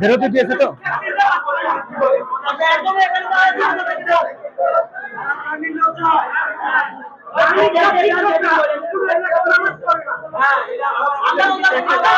বেরোতে দিয়েছে তো? আমি আল্লাহ